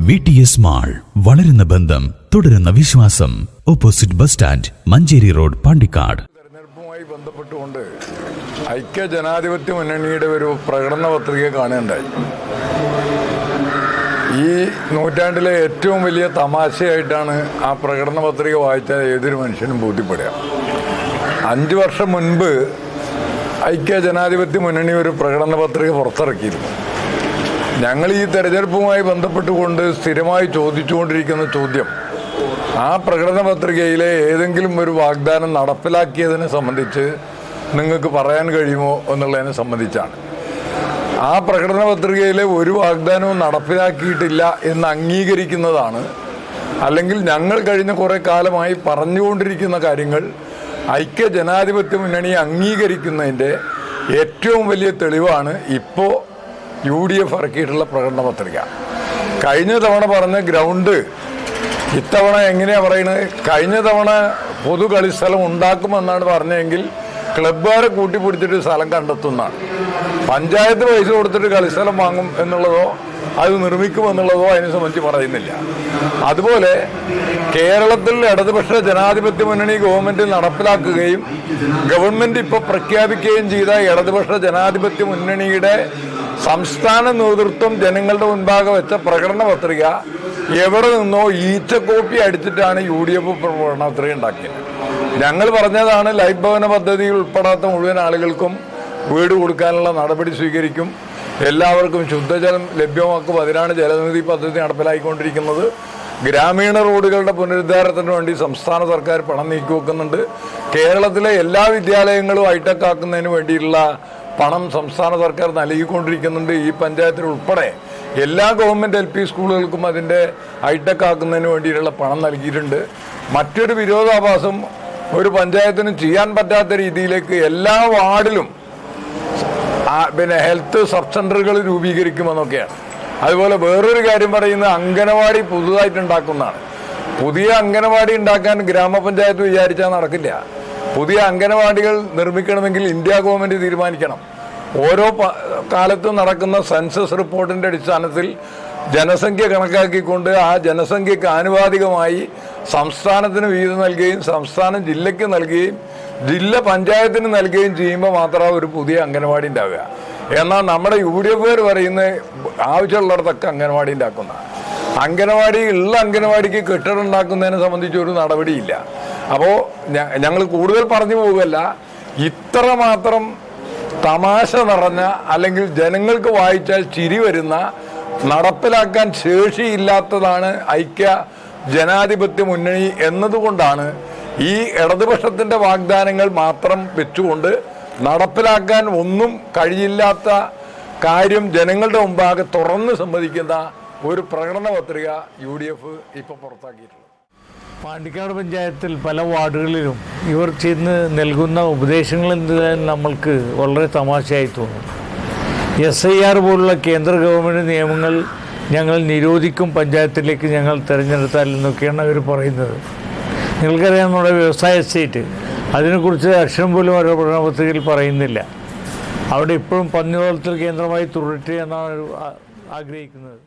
V mall വളരുന്ന ബന്ധം തുടരുന്ന വിശ്വാസം. Opposite bus stand Manjeri road Pandikkad. തെരഞ്ഞെടുപ്പുമായി ബന്ധപ്പെട്ടുകൊണ്ട് ഐക്യ ജനാധിപത്യ മുന്നണിയുടെ ഒരു പ്രകടന പത്രിക കാണുകയുണ്ടായി. ഈ നൂറ്റാണ്ടിലെ ഏറ്റവും വലിയ തമാശയായിട്ടാണ് ആ പ്രകടന പത്രിക വായിച്ചാൽ ഏതൊരു മനുഷ്യനും ബോധ്യപ്പെടുക. അഞ്ച് വർഷം മുൻപ് ഐക്യ ജനാധിപത്യ മുന്നണി ഒരു പ്രകടന പത്രിക പുറത്തിറക്കിയിരുന്നു. ഞങ്ങൾ ഈ തെരഞ്ഞെടുപ്പുമായി ബന്ധപ്പെട്ടുകൊണ്ട് സ്ഥിരമായി ചോദിച്ചുകൊണ്ടിരിക്കുന്ന ചോദ്യം ആ പ്രകടന പത്രികയിലെ ഏതെങ്കിലും ഒരു വാഗ്ദാനം നടപ്പിലാക്കിയതിനെ സംബന്ധിച്ച് നിങ്ങൾക്ക് പറയാൻ കഴിയുമോ എന്നുള്ളതിനെ സംബന്ധിച്ചാണ്. ആ പ്രകടന പത്രികയിലെ ഒരു വാഗ്ദാനവും നടപ്പിലാക്കിയിട്ടില്ല എന്ന് അംഗീകരിക്കുന്നതാണ് അല്ലെങ്കിൽ ഞങ്ങൾ കഴിഞ്ഞ കുറേ കാലമായി പറഞ്ഞുകൊണ്ടിരിക്കുന്ന കാര്യങ്ങൾ ഐക്യ ജനാധിപത്യ മുന്നണി അംഗീകരിക്കുന്നതിന്റെ ഏറ്റവും വലിയ തെളിവാണ് ഇപ്പോൾ യു ഡി എഫ് ഇറക്കിയിട്ടുള്ള പ്രകടന പത്രിക. കഴിഞ്ഞ തവണ പറഞ്ഞ ഗ്രൗണ്ട് ഇത്തവണ എങ്ങനെയാണ് പറയുന്നത് കഴിഞ്ഞ തവണ പൊതു കളിസ്ഥലം ഉണ്ടാക്കുമെന്നാണ് പറഞ്ഞതെങ്കിൽ ക്ലബ്ബുകാരെ കൂട്ടിപ്പിടിച്ചിട്ട് സ്ഥലം കണ്ടെത്തുന്നതാണ്. പഞ്ചായത്ത് പൈസ കൊടുത്തിട്ട് കളിസ്ഥലം വാങ്ങും എന്നുള്ളതോ അത് നിർമ്മിക്കുമെന്നുള്ളതോ അതിനെ സംബന്ധിച്ച് പറയുന്നില്ല. അതുപോലെ കേരളത്തിൽ ഇടതുപക്ഷ ജനാധിപത്യ മുന്നണി ഗവൺമെന്റ് നടപ്പിലാക്കുകയും ഗവൺമെന്റ് ഇപ്പോൾ പ്രഖ്യാപിക്കുകയും ചെയ്ത ഇടതുപക്ഷ ജനാധിപത്യ മുന്നണിയുടെ സംസ്ഥാന നേതൃത്വം ജനങ്ങളുടെ മുൻപാകെ വെച്ച പ്രകടന പത്രിക എവിടെ നിന്നോ ഈച്ച കോപ്പി അടിച്ചിട്ടാണ് യു ഡി എഫ് പ്രകടന പത്രിക ഉണ്ടാക്കിയത്. ഞങ്ങൾ പറഞ്ഞതാണ് ലൈഫ് ഭവന പദ്ധതിയിൽ ഉൾപ്പെടാത്ത മുഴുവൻ ആളുകൾക്കും വീട് കൊടുക്കാനുള്ള നടപടി സ്വീകരിക്കും. എല്ലാവർക്കും ശുദ്ധജലം ലഭ്യമാക്കും. അതിനാണ് ജലനിധി പദ്ധതി നടപ്പിലാക്കിക്കൊണ്ടിരിക്കുന്നത് ഗ്രാമീണ റോഡുകളുടെ പുനരുദ്ധാരണത്തിന് വേണ്ടി സംസ്ഥാന സർക്കാർ പണം നീക്കി വെക്കുന്നുണ്ട് കേരളത്തിലെ എല്ലാ വിദ്യാലയങ്ങളും ഹൈടെക് ആക്കുന്നതിന് വേണ്ടിയിട്ടുള്ള പണം സംസ്ഥാന സർക്കാർ നൽകിക്കൊണ്ടിരിക്കുന്നുണ്ട് ഈ പഞ്ചായത്തിൽ ഉൾപ്പെടെ. എല്ലാ ഗവൺമെന്റ് എൽ പി സ്കൂളുകൾക്കും അതിന്റെ ഹൈടെക് ആക്കുന്നതിന് വേണ്ടിയിട്ടുള്ള പണം നൽകിയിട്ടുണ്ട്. മറ്റൊരു വിരോധാഭാസം ഒരു പഞ്ചായത്തിന് ചെയ്യാൻ പറ്റാത്ത രീതിയിലേക്ക് എല്ലാ വാർഡിലും പിന്നെ ഹെൽത്ത് സബ് സെന്ററുകൾ രൂപീകരിക്കുമെന്നൊക്കെയാണ്. അതുപോലെ വേറൊരു കാര്യം പറയുന്നത് അംഗനവാടി പുതുതായിട്ട് ഉണ്ടാക്കുന്നതാണ്. പുതിയ അംഗനവാടി ഉണ്ടാക്കാൻ ഗ്രാമപഞ്ചായത്ത് വിചാരിച്ചാൽ നടക്കില്ല. പുതിയ അംഗനവാടികൾ നിർമ്മിക്കണമെങ്കിൽ ഇന്ത്യ ഗവൺമെന്റ് തീരുമാനിക്കണം. ഓരോ കാലത്തും നടക്കുന്ന സെൻസസ് റിപ്പോർട്ടിന്റെ അടിസ്ഥാനത്തിൽ ജനസംഖ്യ കണക്കാക്കിക്കൊണ്ട് ആ ജനസംഖ്യക്ക് ആനുപാതികമായി സംസ്ഥാനത്തിന് വീതം നൽകുകയും സംസ്ഥാനം ജില്ലയ്ക്ക് നൽകുകയും ജില്ല പഞ്ചായത്തിന് നൽകുകയും ചെയ്യുമ്പോൾ മാത്രമാണ് ഒരു പുതിയ അംഗനവാടി ഉണ്ടാവുക. എന്നാൽ നമ്മുടെ യു ഡി എഫുകാർ പറയുന്ന ആവശ്യമുള്ളിടത്തൊക്കെ അംഗനവാടി ഉണ്ടാക്കുന്ന. അംഗനവാടി ഉള്ള അംഗനവാടിക്ക് കെട്ടിടം ഉണ്ടാക്കുന്നതിനെ സംബന്ധിച്ച് ഒരു നടപടിയില്ല. അപ്പോൾ ഞങ്ങൾ കൂടുതൽ പറഞ്ഞു പോകുകയല്ല ഇത്ര മാത്രം തമാശ നിറഞ്ഞ അല്ലെങ്കിൽ ജനങ്ങൾക്ക് വായിച്ചാൽ ചിരി വരുന്ന നടപ്പിലാക്കാൻ ശേഷിയില്ലാത്തതാണ് ഐക്യ ജനാധിപത്യ മുന്നണി എന്നതുകൊണ്ടാണ് ഈ ഇടതുപക്ഷത്തിന്റെ വാഗ്ദാനങ്ങൾ മാത്രം വെച്ചുകൊണ്ട് നടപ്പിലാക്കാൻ ഒന്നും കഴിയില്ലാത്ത കാര്യം ജനങ്ങളുടെ മുമ്പാകെ തുറന്ന് സമ്മതിക്കുന്ന ഒരു പ്രകടന പത്രിക യു ഡി എഫ് ഇപ്പൊ പുറത്താക്കിയിട്ടുള്ളത് പാണ്ടിക്കാട് പഞ്ചായത്തിൽ പല വാർഡുകളിലും ഇവർ ചെന്ന് നൽകുന്ന ഉപദേശങ്ങൾ നമ്മൾക്ക് വളരെ തമാശയായി തോന്നും. എസ് ഐ ആർ പോലുള്ള കേന്ദ്ര ഗവൺമെന്റ് നിയമങ്ങൾ ഞങ്ങൾ നിരോധിക്കും പഞ്ചായത്തിലേക്ക് ഞങ്ങൾ തിരഞ്ഞെടുത്താൽ എന്നൊക്കെയാണ് അവർ പറയുന്നത്. നിങ്ങൾക്കറിയാം നമ്മുടെ വ്യവസായ എസ്റ്റേറ്റ് അതിനെക്കുറിച്ച് അക്ഷരം പോലും ഓരോ പ്രകടനപത്രികയിൽ പറയുന്നില്ല. അവിടെ ഇപ്പോഴും പന്നി വളർത്തൽ കേന്ദ്രമായി തുടരട്ടെ എന്നാണ് ആഗ്രഹിക്കുന്നത്.